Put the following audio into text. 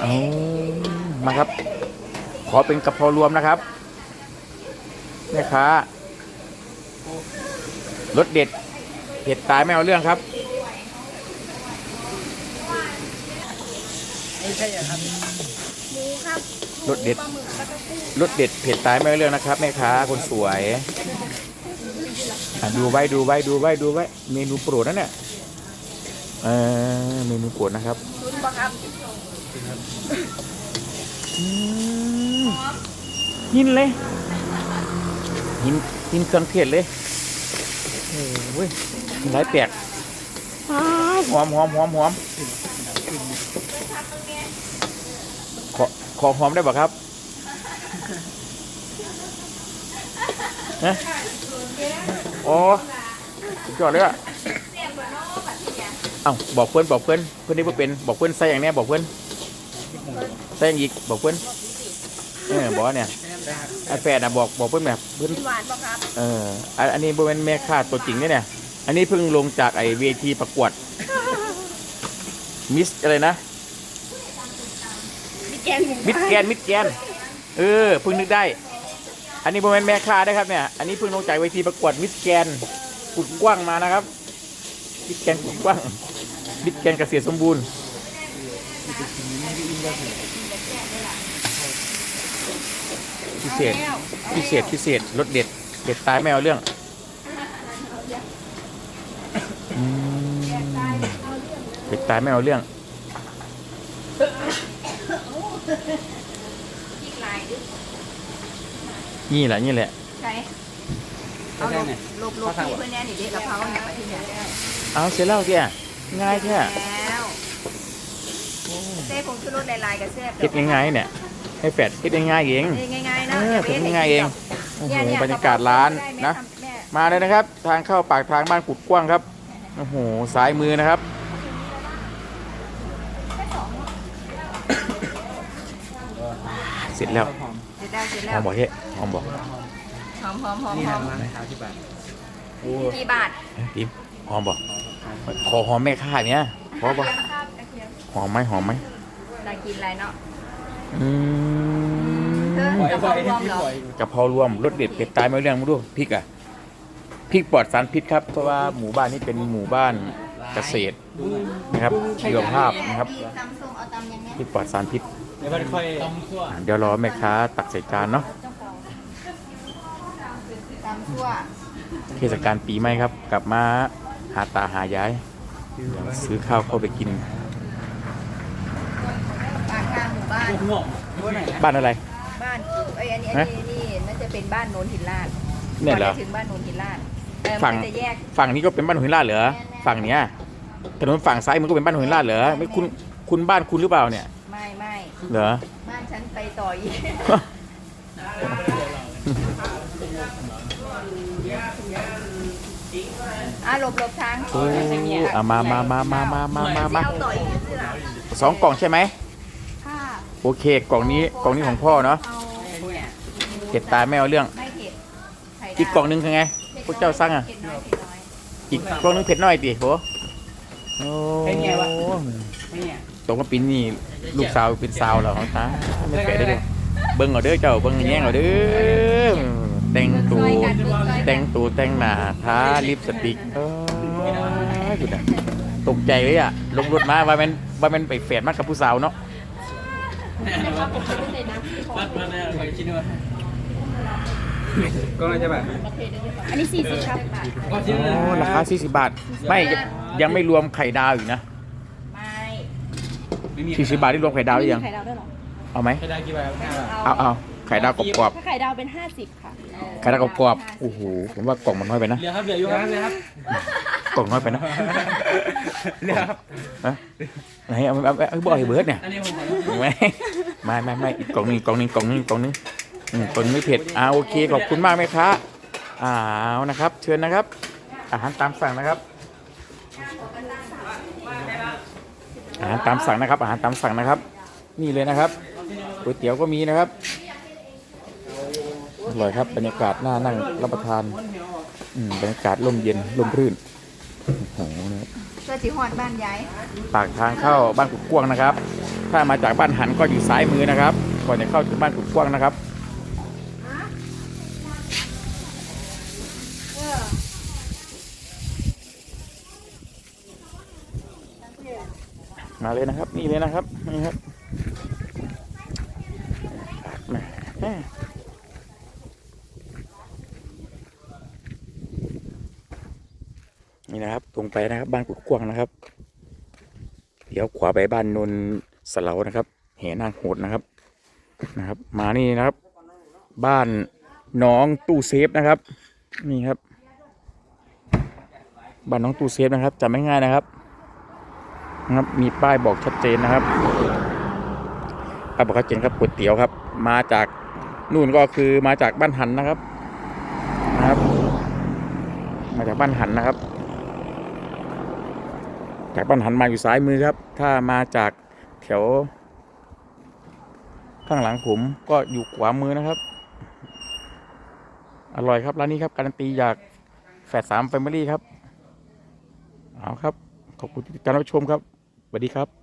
เอามาครับ ขอเป็นกะเพรารวมนะครับแม่ค้ารสเด็ดเผ็ดตายไม่เอาเรื่องครับไม่ใช่อะครับหมูครับรสเด็ดปลาหมึกแล้วก็กุ้งรสเด็ดเผ็ดตายไม่เอาเรื่องนะครับแม่ค้าคนสวยอะดูไว้ดูไว้ดูไว้ดูไว้ เมนูโปรดนั่นเนี่ยเออเมนูโปรดนะครับชุนปะ ครับอืมหินเลยหินหินเครื่องเทศเลยโอ้ยหลายแปลกอ้าวหอมหอมหอมหอมขอขอหอมได้ป่ะครับนะโอ้สุดยอดเลยอะเอ้าบอกเพื่อนบอกเพื่อนเพื่อนนี่เพื่อนเป็นบอกเพื่อนใส่อย่างเนี้ยบอกเพื่อน ใส่อย่างอีกบอกเพื่อนเออบอกว่าเนี่ยไอ้แฟนอะบอกบอกเพื่อนแบบเพื่อนกินหวานปะครับเอออันอันนี้บริเวณแม่ค้าตัวจริงเนี่ยเนี่ย อันนี้เพิ่งลงจากไอเวทีประกวดมิสอะไรนะมีแกงหมูมิสแกนมิสแกนเออเพิ่งนึกได้ อันนี้บริเวณแม่ค้าได้ครับเนี่ย อันนี้เพิ่งลงจากเวทีประกวดมิสแกนกุดกว้างมานะครับมิสแกนกุดกว้างมิสแกนเกษตรสมบูรณ์ พิเศษพิเศษพิเศษรสเด็ด เด็ดตายไม่เอาเรื่องอืมเด็ดตายไม่เอาเรื่องพริกลายดินี่แหละนี่แหละใช่เอาลบลบลบที่เพื่อนแน่นี่เด็กกะเพราเนี่ยมาที่เนี่ยได้เอาเสร็จแล้วแกง่ายแค่แล้ว เส้ผงชูรสลายๆกับเส้เฮ็ดง่ายๆเนี่ย ให้แฟดเฮ็ดง่ายๆเองง่ายๆนะเอออย่าไปเฮ็ดฮ็ดง่ายๆเองโอ้โหบรรยากาศร้านนะแม่มาเลยนะครับ ทางเข้าปากทางบ้านกุดกว้างครับโอ้โหซ้ายมือนะครับเสร็จแล้วหอมเสร็จแล้วเสร็จหแล้อวมบอกเฮ้หอมบอกหอมหอมหอมนี่หอนะมมาขาวที่บ้านโอ้กี่บาทปิ๊บหอมบอกขอหอมแม่ค้าเนี้ยพอปะหอมไหมหอมไหม ได้กินอะไรเนาะอืเธอมกะเพรารวมเหรอกะเพรารวมรสเด็ดเผ็ดตายไม่เอาเรื่องมาดูพริกอะพริกปลอดสารพิษครับเพราะว่าหมู่บ้านนี้เป็นหมู่บ้านเกษตรนะครับชีวภาพนะครับตำส้มเอาตำยังไงพริกปลอดสารพิษเดี๋ยวมันค่อยต้มซั่วอะเดี๋ยวรอแม่ค้าตักใส่จานเนาะตำซั่วเทศกาลปีใหม่ครับ กลับมาหาตาหายายซื้อข้าวเข้าไปกินปากทางหมู่ บ้านงอกว่าไหนนะบ้านอะไร บ้านไอ้ยอันนี้อันนี้นี่น่าจะเป็นบ้านโนนหินลาดเนี่ยเหรอ ก่จะถึงบ้านโนนหินลาดเออฝั่งมันจะแยก ฝั่งนี้ก็เป็นบ้านหอยลาดเหรอ ฝั่งเนี้ยถนนฝั่งซ้ายมันก็เป็นบ้านหอยลาดเหรอไม่คุณคุณบ้านคุณหรือเปล่าเนี่ย ไม่ไม่เหรอ บ้านฉันไปต่ออีกอะหลบหลบทางโอ้เอามามามามามามามามาเอาต่ออีกสิล่ะสองกล่องใช่ไหมค่ะ โอเคกล่องนี้กล่องนี้ของพ่อเนาะเผ็ดตายไม่เอาเรื่อง ไม่เผ็ดไข่ดาวอีกกล่องหนึงคือไง พวกเจ้าสั่งอะ เผ็ดน้อยเผ็ดน้อยอีกกล่องหนึงเผ็ดน้อยติโหโอ้ไม่เนี่ยตกมาปีนี้ลูกสาวเป็นสาวเหรอของตาไม่เผ็ดได้เลยเบิ้งเอาเด้อเจ้าเบิ้งแย่งเอาเด้อแต่งตัวแต่งตัวแต่งหน้าทาลิปสติกเออดูนะตกใจเลยอะลงรถมาว่ามันว่ามันไปแฝดมากกับผู้สาวเนาะ วัดมาเนี่ยไปชิ้นนู้นก็น่าจะแบบอันนี้40ครับก็ชิ้นโอ้นู้นราคา40 บาท ไม่ยังยังไม่รวมไข่ดาวอีกนะไม่ไม่มี40 บาทที่รวมไข่ดาวหรือยังไข่ดาวด้วยเหรอเอาไหมใครได้กี่ใบครับห้าบาทเอาเอาไข่ดาวกรอบถ้าไข่ดาวเป็น50ค่ะ ๆไข่ดาวกรอบๆโอ้โห ผมว่ากล่องมันน้อยไปนะ เหลือครับเหลืออยู่ครับเหลือครับ กล่องน้อยไปนะเหลือครับฮะไหนเอาเอาเอาเอาบอกให้เบิร์ดเนี่ยอันนี้ผมขอไม่ไม่ไม่ไม่อีกกล่องหนึงอีกกล่องหนึงกล่องหนึงกล่องหนึงอืมกล่องหนึงไม่เผ็ดอ่าโอเคขอบคุณมากไหมคะอ้าวนะครับ เชิญนะครับ อาหารตามสั่งนะครับ อาหารตามสั่งนะครับ อาหารตามสั่งนะครับ นี่เลยนะครับก๋วยเตี๋ยวก็มีนะครับอร่อยครับบรรยากาศน่านั่งรับประทาน อืมบรรยากาศร่มเย็นร่มรื่น โอ้โหนะเพื่อสิหอดบ้านย้ายปากทางเข้าบ้านกุดกวางนะครับ ถ้ามาจากบ้านหันก็อยู่ซ้ายมือนะครับ ก่อนจะเข้าถึงบ้านกุดกว้างนะครับ มาเลยนะครับ นี่เลยนะครับ นี่ครับมาแม่นี่นะครับ ตรง ไปนะครับ บ้านกุดกวางนะครับเดี๋ยวขวาไปบ้านนนสเลานะครับแหนางโหดนะครับนะครับ มานี่นะครับ บ้านน้องตู้เซฟนะครับ นี่ครับ บ้านน้องตู้เซฟนะครับจำไม่ง่ายนะครับนะครับ มีป้ายบอกชัดเจนนะครับป้ายบอกชัดเจนครับก๋วยเตี๋ยวครับ มาจากนู่นก็คือมาจากบ้านหันนะครับนะครับ มาจากบ้านหันนะครับ จากบ้านหันมาอยู่ซ้ายมือครับ ถ้ามาจากแถว ข้างหลังผมก็อยู่ขวามือนะครับ อร่อยครับร้านนี้ครับการันตีจากแฟดสามแฟมิลี่ครับเอาครับขอบคุณที่ติดตามรับชมครับสวัสดีครับ